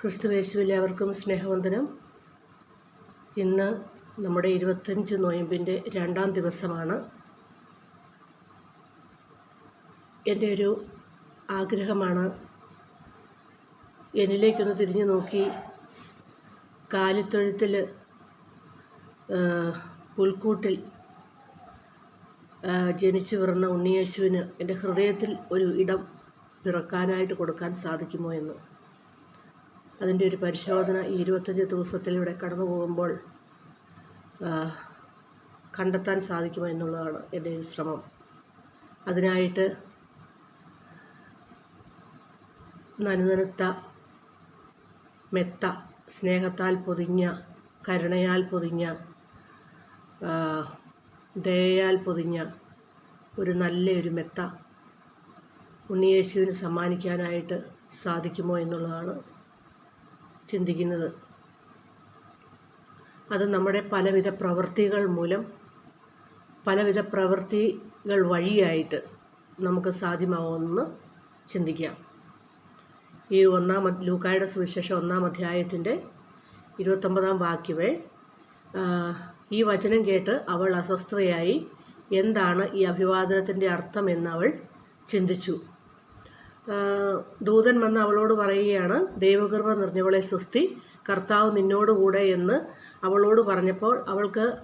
ക്രിസ്തുവേശുവിൽ അവർക്കും സ്നേഹവന്ദനം. ഇന്ന് നമ്മുടെ ഇരുപത്തഞ്ച് നോയമ്പിന്റെ രണ്ടാം ദിവസമാണ്. എന്റെ ഒരു ആഗ്രഹമാണ് എന്നിലേക്കൊന്ന് തിരിഞ്ഞു നോക്കി കാലിത്തൊഴുത്തിൽ പുൽക്കൂട്ടിൽ ജനിച്ചു പിറന്ന ഉണ്ണിയേശുവിന് എന്റെ ഹൃദയത്തിൽ ഒരു ഇടം പിറക്കാനായിട്ട് കൊടുക്കാൻ സാധിക്കുമോ എന്ന്. അതിന്റെ ഒരു പരിശോധന ഈ ഇരുപത്തഞ്ച് ദിവസത്തിലൂടെ കടന്നു പോകുമ്പോൾ കണ്ടെത്താൻ സാധിക്കുമോ എന്നുള്ളതാണ് എന്റെ ഒരു ശ്രമം. അതിനായിട്ട് നനുനനുത്ത മെത്ത സ്നേഹത്താൽ പൊതിഞ്ഞ കരുണയാൽ പൊതിഞ്ഞ ദയയാൽ പൊതിഞ്ഞ ഒരു നല്ല ഒരു മെത്ത ഉണ്ണിയേശുവിന് സമ്മാനിക്കാനായിട്ട് സാധിക്കുമോ എന്നുള്ളതാണ് ചിന്തിക്കുന്നത്. അത് നമ്മുടെ പലവിധ പ്രവൃത്തികൾ മൂലം പലവിധ പ്രവൃത്തികൾ വഴിയായിട്ട് നമുക്ക് സാധ്യമാവുമെന്ന് ചിന്തിക്കാം. ഈ ഒന്നാം ലൂക്കായുടെ സുവിശേഷം ഒന്നാം അധ്യായത്തിന്റെ ഇരുപത്തൊമ്പതാം വാക്യമേ ആ, ഈ വചനം കേട്ട് അവൾ അസ്വസ്ഥതയായി എന്താണ് ഈ അഭിവാദനത്തിന്റെ അർത്ഥം എന്ന് അവൾ ചിന്തിച്ചു. ദൂതൻ വന്ന് അവളോട് പറയുകയാണ് ദൈവകൃപ നിറഞ്ഞവളെ സ്വസ്തി കർത്താവ് നിന്നോടുകൂടെ എന്ന് അവളോട് പറഞ്ഞപ്പോൾ അവൾക്ക്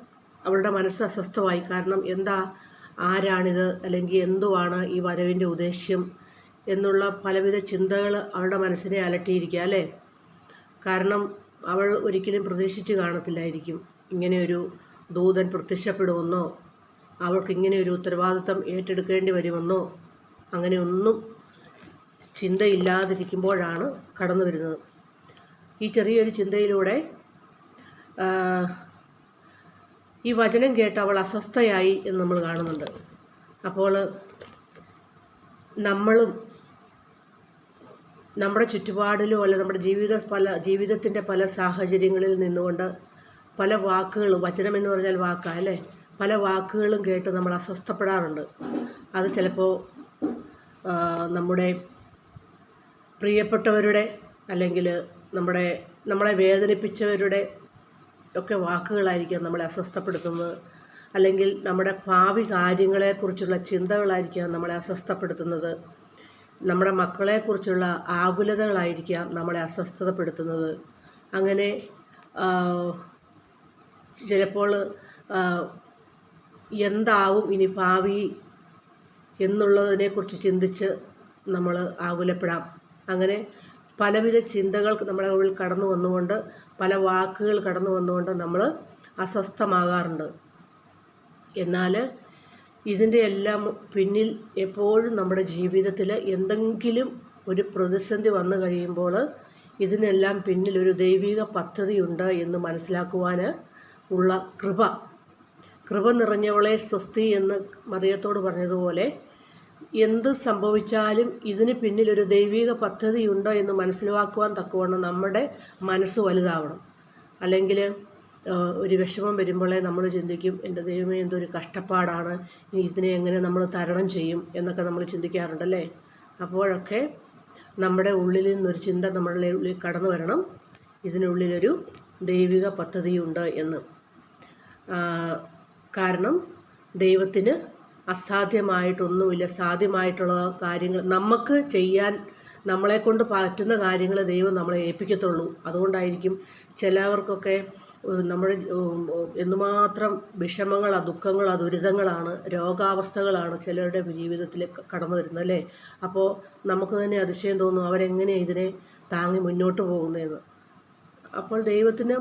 അവളുടെ മനസ്സ് അസ്വസ്ഥമായി. കാരണം എന്താ? ആരാണിത്? അല്ലെങ്കിൽ എന്തുവാണ് ഈ വരവിന്റെ ഉദ്ദേശ്യം? എന്നുള്ള പലവിധ ചിന്തകൾ അവളുടെ മനസ്സിനെ അലട്ടിയിരിക്കുക അല്ലേ? കാരണം അവൾ ഒരിക്കലും പ്രതീക്ഷിച്ച് കാണത്തില്ലായിരിക്കും. ഇങ്ങനെയൊരു ദൂതൻ പ്രത്യക്ഷപ്പെടുമെന്നോ അവൾക്ക് ഇങ്ങനെ ഒരു ഏറ്റെടുക്കേണ്ടി വരുമെന്നോ അങ്ങനെയൊന്നും ചിന്തയില്ലാതിരിക്കുമ്പോഴാണ് കടന്നു വരുന്നത്. ഈ ചെറിയൊരു ചിന്തയിലൂടെ ഈ വചനം കേട്ട് അവൾ അസ്വസ്ഥയായി എന്ന് നമ്മൾ കാണുന്നുണ്ട്. അപ്പോൾ നമ്മളും നമ്മുടെ ചുറ്റുപാടിലും അല്ല നമ്മുടെ ജീവിത പല ജീവിതത്തിന്റെ പല സാഹചര്യങ്ങളിൽ നിന്നുകൊണ്ട് പല വാക്കുകളും വചനം എന്ന് പറഞ്ഞാൽ വാക്കാ അല്ലേ പല വാക്കുകളും കേട്ട് നമ്മൾ അസ്വസ്ഥപ്പെടാറുണ്ട്. അത് ചിലപ്പോൾ നമ്മുടെ പ്രിയപ്പെട്ടവരുടെ അല്ലെങ്കിൽ നമ്മുടെ നമ്മളെ വേദനിപ്പിച്ചവരുടെ ഒക്കെ വാക്കുകളായിരിക്കാം നമ്മളെ അസ്വസ്ഥപ്പെടുത്തുന്നത്. അല്ലെങ്കിൽ നമ്മുടെ ഭാവി കാര്യങ്ങളെക്കുറിച്ചുള്ള ചിന്തകളായിരിക്കാം നമ്മളെ അസ്വസ്ഥപ്പെടുത്തുന്നത്. നമ്മുടെ മക്കളെക്കുറിച്ചുള്ള ആകുലതകളായിരിക്കാം നമ്മളെ അസ്വസ്ഥതപ്പെടുത്തുന്നത്. അങ്ങനെ ചിലപ്പോൾ എന്താവും ഇനി ഭാവി എന്നുള്ളതിനെക്കുറിച്ച് ചിന്തിച്ച് നമ്മൾ ആകുലപ്പെടാം. അങ്ങനെ പലവിധ ചിന്തകൾ നമ്മുടെ ഉള്ളിൽ കടന്നു വന്നുകൊണ്ട് പല വാക്കുകൾ കടന്നു വന്നുകൊണ്ട് നമ്മൾ അസ്വസ്ഥമാകാറുണ്ട്. എന്നാൽ ഇതിന്റെ എല്ലാം പിന്നിൽ എപ്പോഴും നമ്മുടെ ജീവിതത്തിൽ എന്തെങ്കിലും ഒരു പ്രതിസന്ധി വന്നു കഴിയുമ്പോൾ ഇതിനെല്ലാം പിന്നിൽ ഒരു ദൈവിക പദ്ധതിയുണ്ട് എന്ന് മനസ്സിലാക്കുവാൻ ഉള്ള കൃപ. കൃപ നിറഞ്ഞവളെ സ്വസ്തി എന്ന് മറിയത്തോട് പറഞ്ഞതുപോലെ എന്ത് സംഭവിച്ചാലും ഇതിന് പിന്നിൽ ഒരു ദൈവിക പദ്ധതിയുണ്ടോ എന്ന് മനസ്സിലാക്കുവാൻ തക്കവണ്ണം നമ്മുടെ മനസ്സ് വലുതാവണം. അല്ലെങ്കിൽ ഒരു വിഷമം വരുമ്പോഴേ നമ്മൾ ചിന്തിക്കും എന്റെ ദൈവമേ എന്തൊരു കഷ്ടപ്പാടാണ് ഇതിനെ എങ്ങനെ നമ്മൾ തരണം ചെയ്യും എന്നൊക്കെ നമ്മൾ ചിന്തിക്കാറുണ്ടല്ലേ? അപ്പോഴൊക്കെ നമ്മുടെ ഉള്ളിൽ നിന്നൊരു ചിന്ത നമ്മളുടെ ഉള്ളിൽ കടന്നു വരണം. ഇതിനുള്ളിലൊരു ദൈവിക പദ്ധതിയുണ്ട് എന്ന്. കാരണം ദൈവത്തിന് അസാധ്യമായിട്ടൊന്നുമില്ല. സാധ്യമായിട്ടുള്ള കാര്യങ്ങൾ നമുക്ക് ചെയ്യാൻ നമ്മളെ കൊണ്ട് പറ്റുന്ന കാര്യങ്ങൾ ദൈവം നമ്മളെ ഏൽപ്പിക്കത്തുള്ളൂ. അതുകൊണ്ടായിരിക്കും ചിലവർക്കൊക്കെ നമ്മുടെ എന്തുമാത്രം വിഷമങ്ങളാ ദുഃഖങ്ങളാ ദുരിതങ്ങളാണ് രോഗാവസ്ഥകളാണ് ചിലരുടെ ജീവിതത്തിൽ കടന്നു വരുന്നത് അല്ലേ? അപ്പോൾ നമുക്ക് തന്നെ അതിശയം തോന്നും അവരെങ്ങനെ ഇതിനെ താങ്ങി മുന്നോട്ട് പോകുന്നതെന്ന്. അപ്പോൾ ദൈവത്തിന്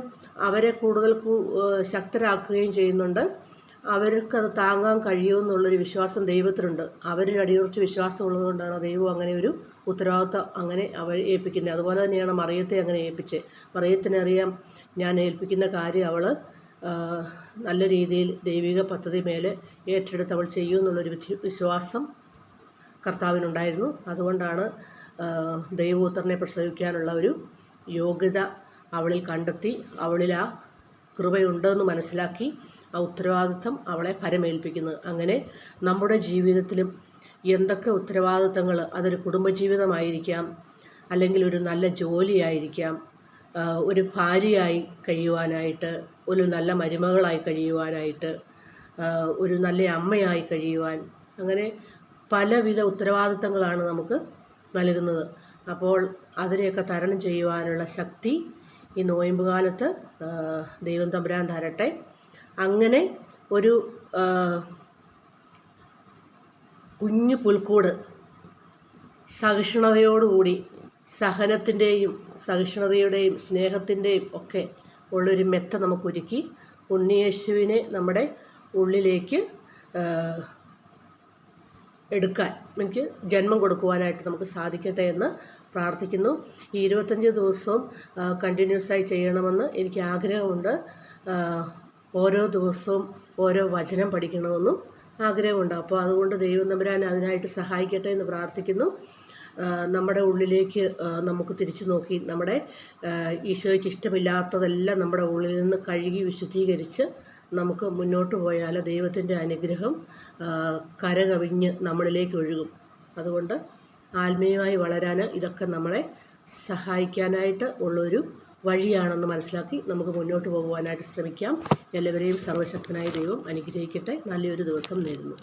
അവരെ കൂടുതൽ ശക്തരാക്കുകയും ചെയ്യുന്നുണ്ട്. അവർക്ക് അത് താങ്ങാൻ കഴിയുമെന്നുള്ളൊരു വിശ്വാസം ദൈവത്തിനുണ്ട്. അവരിൽ അടിയുറച്ച് വിശ്വാസം ഉള്ളതുകൊണ്ടാണ് ദൈവം അങ്ങനെ ഒരു ഉത്തരവാദിത്തം അങ്ങനെ അവർ ഏൽപ്പിക്കുന്നത് അതുപോലെ തന്നെയാണ് മറിയത്തെ അങ്ങനെ ഏൽപ്പിച്ചത് മറിയത്തിനറിയാം ഞാൻ ഏൽപ്പിക്കുന്ന കാര്യം അവൾ നല്ല രീതിയിൽ ദൈവിക പദ്ധതി മേലെ ഏറ്റെടുത്ത് അവൾ ചെയ്യുമെന്നുള്ളൊരു വിശ്വാസം കർത്താവിനുണ്ടായിരുന്നു. അതുകൊണ്ടാണ് ദൈവപുത്രനെ പ്രസവിക്കാനുള്ള ഒരു യോഗ്യത അവളിൽ കണ്ടെത്തി. അവളിൽ ആ കൃപയുണ്ടെന്ന് മനസ്സിലാക്കി ആ ഉത്തരവാദിത്വം അവളെ പരമേൽപ്പിക്കുന്നത് അങ്ങനെ നമ്മുടെ ജീവിതത്തിലും എന്തൊക്കെ ഉത്തരവാദിത്തങ്ങൾ അതൊരു കുടുംബജീവിതമായിരിക്കാം അല്ലെങ്കിൽ ഒരു നല്ല ജോലിയായിരിക്കാം ഒരു ഭാര്യയായി കഴിയുവാനായിട്ട് ഒരു നല്ല മരുമകളായി കഴിയുവാനായിട്ട് ഒരു നല്ല അമ്മയായി കഴിയുവാൻ അങ്ങനെ പലവിധ ഉത്തരവാദിത്തങ്ങളാണ് നമുക്ക് നൽകുന്നത്. അപ്പോൾ അതിനെയൊക്കെ തരണം ചെയ്യുവാനുള്ള ശക്തി ഈ നോയമ്പ് കാലത്ത് ദൈവം തമ്പുരാൻ തരട്ടെ. അങ്ങനെ ഒരു കുഞ്ഞു പുൽക്കൂട് സഹിഷ്ണുതയോടുകൂടി സഹനത്തിന്റെയും സഹിഷ്ണുതയുടെയും സ്നേഹത്തിന്റെയും ഒക്കെ ഉള്ളൊരു മെത്ത നമുക്കൊരുക്കി ഉണ്ണിയേശുവിനെ നമ്മുടെ ഉള്ളിലേക്ക് എടുക്കാൻ എനിക്ക് ജന്മം കൊടുക്കുവാനായിട്ട് നമുക്ക് സാധിക്കട്ടെ എന്ന് പ്രാർത്ഥിക്കുന്നു. ഈ ഇരുപത്തഞ്ച് ദിവസവും കണ്ടിന്യൂസ് ആയി ചെയ്യണമെന്ന് എനിക്ക് ആഗ്രഹമുണ്ട്. ഓരോ ദിവസവും ഓരോ വചനം പഠിക്കണമെന്നും ആഗ്രഹമുണ്ട്. അപ്പോൾ അതുകൊണ്ട് ദൈവം നമ്പരാൻ അതിനായിട്ട് സഹായിക്കട്ടെ എന്ന് പ്രാർത്ഥിക്കുന്നു. നമ്മുടെ ഉള്ളിലേക്ക് നമുക്ക് തിരിച്ചു നോക്കി നമ്മുടെ ഈശോയ്ക്ക് ഇഷ്ടമില്ലാത്തതെല്ലാം നമ്മുടെ ഉള്ളിൽ നിന്ന് കഴുകി വിശുദ്ധീകരിച്ച് നമുക്ക് മുന്നോട്ട് പോയാൽ ദൈവത്തിന്റെ അനുഗ്രഹം കരകവിഞ്ഞ് നമ്മളിലേക്ക് ഒഴുകും. അതുകൊണ്ട് ആത്മീയമായി വളരാൻ ഇതൊക്കെ നമ്മളെ സഹായിക്കാനായിട്ട് ഉള്ളൊരു വഴിയാണെന്ന് മനസ്സിലാക്കി നമുക്ക് മുന്നോട്ട് പോകുവാനായിട്ട് ശ്രമിക്കാം. എല്ലാവരെയും സർവശക്തനായ ദൈവം അനുഗ്രഹിക്കട്ടെ. നല്ലൊരു ദിവസം നേരുന്നു.